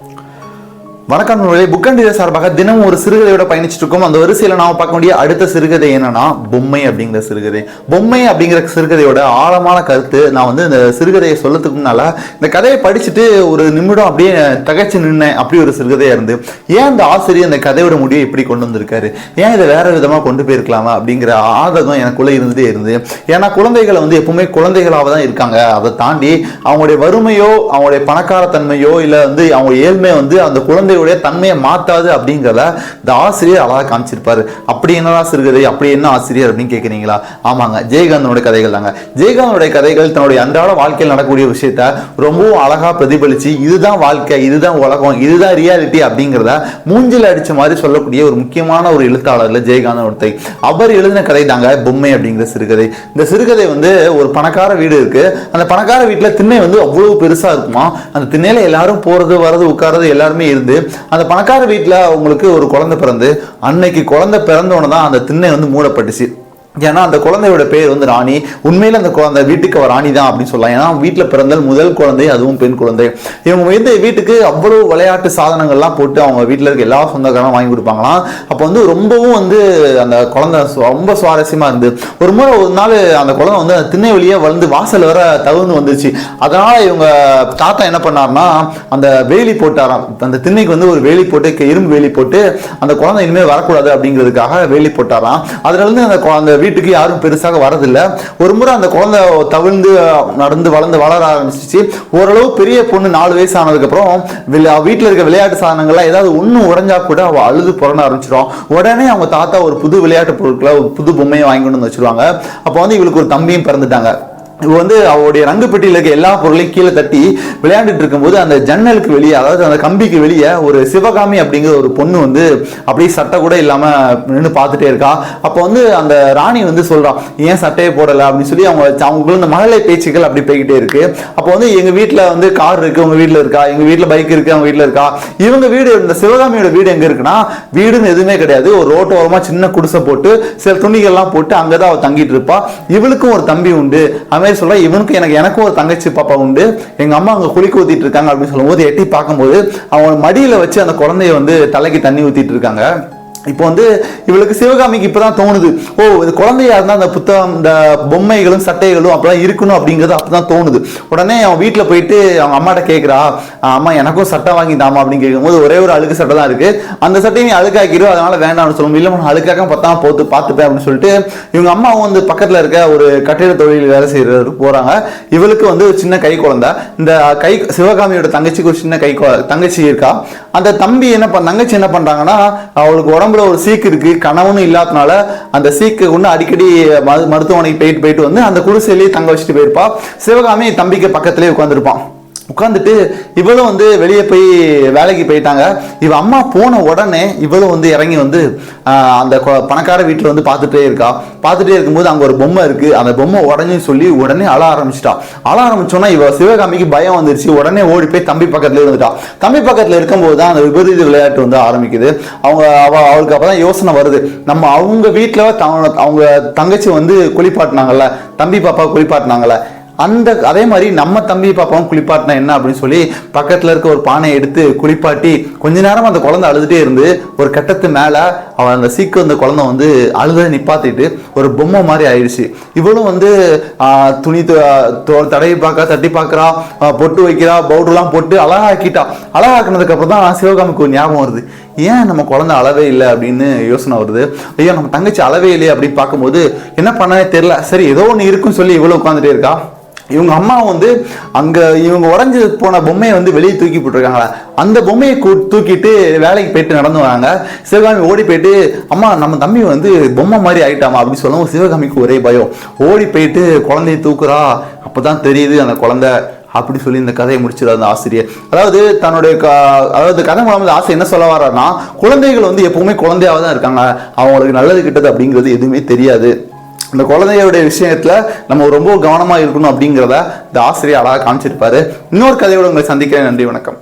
Música வணக்கம் நூலே book and சார்பாக தினமும் ஒரு சிறுகதையோட பயணிச்சுட்டு இருக்கோம் அந்த வரிசையில் நாம பார்க்க வேண்டிய அடுத்த சிறுகதை என்னன்னா பொம்மை அப்படிங்கிற சிறுகதை. பொம்மை அப்படிங்கிற சிறுகதையோட ஆழமான கருத்து நான் வந்து இந்த சிறுகதையை சொல்லத்துக்கு முன்னால் இந்த கதையை படிச்சுட்டு ஒரு நிமிடம் அப்படியே தகைச்சு நின்னேன். அப்படி ஒரு சிறுகதையா இருந்து. ஏன் அந்த ஆசிரியர் இந்த கதையோட முடிவை இப்படி கொண்டு வந்திருக்காரு? ஏன் இதை வேற விதமா கொண்டு போயிருக்கலாமா அப்படிங்கிற ஆதகம் எனக்குள்ள இருந்துட்டே இருந்து ஏன்னா குழந்தைகளை வந்து எப்பவுமே குழந்தைகளாக தான் இருக்காங்க. அதை தாண்டி அவங்களுடைய வறுமையோ அவங்களுடைய பணக்காரத்தன்மையோ இல்லை வந்து அவங்க ஏழ்மை வந்து அந்த குழந்தை ஆசிரியருடைய தன்மையை மாற்றாது அப்படிங்கிறத இந்த ஆசிரியர் அழகாக காமிச்சிருப்பாரு. அப்படி என்னடா சிறுகதை அப்படி என்ன ஆசிரியர் அப்படின்னு கேட்குறீங்களா ஆமாங்க ஜெயகாந்தனுடைய கதைகள் தாங்க. ஜெயகாந்தனுடைய கதைகள் தன்னுடைய அன்றாட வாழ்க்கையில் நடக்கக்கூடிய விஷயத்த ரொம்பவும் அழகா பிரதிபலிச்சு இதுதான் வாழ்க்கை இதுதான் உலகம் இதுதான் ரியாலிட்டி அப்படிங்கிறத மூஞ்சில் அடிச்ச மாதிரி சொல்லக்கூடிய ஒரு முக்கியமான ஒரு எழுத்தாளர்ல ஜெயகாந்தன் ஒருத்தை அவர் எழுதின கதை தாங்க பொம்மை அப்படிங்கிற சிறுகதை. இந்த சிறுகதை வந்து ஒரு பணக்கார வீடு இருக்கு. அந்த பணக்கார வீட்டில் திண்ணை வந்து அவ்வளவு பெருசாக இருக்குமா? அந்த திண்ணையில எல்லாரும் போறது வர்றது உட்கார்றது எல்லாருமே இருந்து அந்த பணக்கார வீட்டில் அவங்களுக்கு ஒரு குழந்தை பிறந்து அன்னைக்கு குழந்தை பிறந்தோன்னு தான் அந்த திண்ணை வந்து மூடப்பட்டுச்சு. ஏன்னா அந்த குழந்தையோட பேர் வந்து ராணி. உண்மையில் அந்த குழந்தை வீட்டுக்கு அவ ராணி தான் அப்படின்னு சொல்லலாம். ஏன்னா வீட்டில் பிறந்தால் முதல் குழந்தை அதுவும் பெண் குழந்தை. இவங்க வந்து வீட்டுக்கு அவ்வளோ விளையாட்டு சாதனங்கள்லாம் போட்டு அவங்க வீட்டில் இருக்க எல்லா சொந்தக்காரங்களும் வாங்கி கொடுப்பாங்களாம். அப்போ வந்து ரொம்பவும் வந்து அந்த குழந்தை சு- ரொம்ப சுவாரஸ்யமாக இருந்து ஒரு முறை ஒரு நாள் அந்த குழந்தை வந்து அந்த திண்ணை வழியே வளர்ந்து வாசல் வர தகுந்து வந்துச்சு. அதனால் இவங்க தாத்தா என்ன பண்ணாருன்னா அந்த வேலி போட்டாராம். அந்த திண்ணைக்கு வந்து ஒரு வேலி போட்டு இரும்பு வேலி போட்டு அந்த குழந்தை இனிமேல் வரக்கூடாது அப்படிங்கிறதுக்காக வேலி போட்டாராம். அதுலேருந்து அந்த குழந்தை வீட்டுக்கு யாரும் பெருசாக வரதில்லை. ஒரு முறை அந்த குழந்தை தவிழ்ந்து நடந்து வளர்ந்து வளர ஆரம்பிச்சிச்சு. ஓரளவு பெரிய பொண்ணு நாலு வயசு ஆனதுக்கப்புறம் வீட்டில் இருக்க விளையாட்டு சாதனங்கள்லாம் ஏதாவது ஒன்று உடஞ்சா கூட அவள் அழுது புறண ஆரம்பிச்சிடும். உடனே அவங்க தாத்தா ஒரு புது விளையாட்டு பொருட்களை ஒரு புது பொம்மையை வாங்கி கொண்டு வந்து வச்சிருவாங்க. அப்போ வந்து இவளுக்கு ஒரு தம்பியும் பிறந்துட்டாங்க. வந்து அவருடைய ரங்கு பெட்டியில் இருக்க எல்லா பொருளையும் கீழே தட்டி விளையாண்டுட்டு இருக்கும்போது அந்த ஜன்னலுக்கு வெளியே அதாவது அந்த கம்பிக்கு வெளியே ஒரு சிவகாமி அப்படிங்கிற ஒரு பொண்ணு வந்து அப்படியே சட்டை கூட இல்லாம நின்று பார்த்துட்டே இருக்கா. அப்போ வந்து அந்த ராணி வந்து சொல்றான் ஏன் சட்டையை போடல? அப்படின்னு சொல்லி அவங்க அவங்களுக்கு இந்த மழலை பேச்சுக்கள் அப்படி போய்கிட்டே இருக்கு. அப்போ வந்து எங்க வீட்டில் வந்து கார் இருக்கு உங்க வீட்டில் இருக்கா? எங்க வீட்டில் பைக் இருக்கு அவங்க வீட்டில் இருக்கா? இவங்க வீடு இந்த சிவகாமியோட வீடு எங்க இருக்குன்னா வீடுன்னு எதுவுமே கிடையாது. ஒரு ரோட்டோரமாக சின்ன குடிசை போட்டு சில துணிகள்லாம் போட்டு அங்கதான் அவ தங்கிட்டு இருப்பா. இவளுக்கும் ஒரு தம்பி உண்டு. அவன் மாதிரி சொல்ல இவனுக்கு எனக்கு எனக்கும் ஒரு தங்கச்சி பாப்பா உண்டு. எங்க அம்மா அங்க குளிக்க ஊத்திட்டு இருக்காங்க அப்படின்னு சொல்லும்போது எட்டி பார்க்கும்போது அவங்க மடியில வச்சு அந்த குழந்தைய வந்து தலைக்கு தண்ணி ஊத்திட்டு இருக்காங்க. இப்போ வந்து இவளுக்கு சிவகாமிக்கு இப்பதான் தோணுது. ஓ இது குழந்தையா இருந்தால் அந்த புத்தகம் இந்த பொம்மைகளும் சட்டைகளும் அப்படிலாம் இருக்கணும் அப்படிங்கிறது அப்பதான் தோணுது. உடனே அவன் வீட்டில் போயிட்டு அவங்க அம்மாட்ட கேட்குறா அம்மா எனக்கும் சட்டை வாங்கி தாமா அப்படின்னு கேட்கும்போது ஒரே ஒரு அழுக்கு சட்டை தான் இருக்கு. அந்த சட்டையை நீ அழுக்காக்கிடும் அதனால வேண்டாம்னு சொல்லுவோம் இல்லை நான் அழுக்காக்க பத்தாம போத்து பார்த்துப்பேன் அப்படின்னு சொல்லிட்டு இவங்க அம்மாவும் வந்து பக்கத்தில் இருக்க ஒரு கட்டிட தொழில் வேலை செய்கிறவர் போகிறாங்க இவளுக்கு வந்து ஒரு சின்ன கை குழந்தை. இந்த கை சிவகாமியோட தங்கச்சிக்கு ஒரு சின்ன கை தங்கச்சி இருக்கா. அந்த தம்பி என்ன பண்ண தங்கச்சி என்ன பண்ணுறாங்கன்னா அவளுக்கு உடம்பு உடம்புல ஒரு சீக்கு இருக்கு கணவனும் இல்லாதனால அந்த சீக்கு கொண்டு அடிக்கடி மரு- மருத்துவமனைக்கு போயிட்டு போயிட்டு வந்து அந்த குடிசையிலேயே தங்க வச்சுட்டு போயிருப்பா. சிவகாமி தம்பிக்கு பக்கத்துலேயே உட்காந்துருப்பான் உட்காந்துட்டு இவளும் வந்து வெளியே போய் வேலைக்கு போயிட்டாங்க. இவ அம்மா போன உடனே இவளும் வந்து இறங்கி வந்து அந்த பணக்கார வீட்டில் வந்து பார்த்துட்டே இருக்கா. பார்த்துட்டே இருக்கும்போது அங்கே ஒரு பொம்மை இருக்குது அந்த பொம்மை உடனே சொல்லி உடனே அழ ஆரம்பிச்சிட்டா. அழ ஆரம்பிச்சோன்னா இவ சிவகாமிக்கு பயம் வந்துருச்சு. உடனே ஓடி போய் தம்பி பக்கத்தில் இருந்துட்டா. தம்பி பக்கத்தில் இருக்கும்போது தான் அந்த விபரீத விளையாட்டு வந்து ஆரம்பிக்குது. அவங்க அவ அவளுக்கு அப்போ தான் யோசனை வருது. நம்ம அவங்க வீட்டில் அவங்க தங்கச்சி வந்து குளிப்பாட்டினாங்கல்ல. தம்பி பாப்பா குளிப்பாட்டினாங்கல்ல. அந்த அதே மாதிரி நம்ம தம்பி பாப்பாவும் குளிப்பாட்டினா என்ன அப்படின்னு சொல்லி பக்கத்துல இருக்க ஒரு பானையை எடுத்து குளிப்பாட்டி கொஞ்ச நேரம் அந்த குழந்தை அழுதுட்டே இருந்து ஒரு கட்டத்து மேல அவன் அந்த சீக்கு அந்த குழந்தை வந்து அழுத நிப்பாத்திட்டு ஒரு பொம்மை மாதிரி ஆயிடுச்சு. இவளும் வந்து துணி தடவி பார்க்க தட்டி பார்க்கறா பொட்டு வைக்கிறா பவுடர்லாம் போட்டு அழகாக்கிட்டா. அழகாக்குனதுக்கு அப்புறம் தான் சிவகாமிக்கு ஒரு ஞாபகம் வருது. ஏன் நம்ம குழந்தை அளவே இல்லை அப்படின்னு யோசனை வருது. ஐயோ நம்ம தங்கச்சி அளவே இல்லையே அப்படின்னு பார்க்கும்போது என்ன பண்ணனே தெரியல. சரி ஏதோ ஒன்று இருக்குன்னு சொல்லி இவ்வளோ உட்காந்துட்டே இருக்கா? இவங்க அம்மா வந்து அங்கே இவங்க உடஞ்சு போன பொம்மையை வந்து வெளியே தூக்கி போட்டிருக்காங்களா? அந்த பொம்மையை கூ- தூக்கிட்டு வேலைக்கு போயிட்டு நடந்து வராங்க சிவகாமி ஓடி போயிட்டு அம்மா நம்ம தம்பி வந்து பொம்மை மாதிரி ஆயிட்டாமா அப்படின்னு சொல்லவும் சிவகாமிக்கு ஒரே பயம். ஓடி போயிட்டு குழந்தைய தூக்குறா அப்போ தான் தெரியுது அந்த குழந்தை அப்படி சொல்லி இந்த கதையை முடிச்சிடாரு அந்த ஆசிரியர். அதாவது தன்னுடைய க- அதாவது கதை மூலம் ஆசை என்ன சொல்ல வர்றாருன்னா குழந்தைகள் வந்து எப்பவுமே குழந்தையாக தான் இருக்காங்க. அவங்களுக்கு நல்லது கிட்டது அப்படிங்கிறது எதுவுமே தெரியாது. இந்த குழந்தையோட விஷயத்துல நம்ம ரொம்ப கவனமா இருக்கணும் அப்படிங்கிறத இந்த ஆசிரியர் அழகாக காமிச்சிருப்பாரு. இன்னொரு கதையோட உங்களை சந்திக்கிறேன். நன்றி வணக்கம்.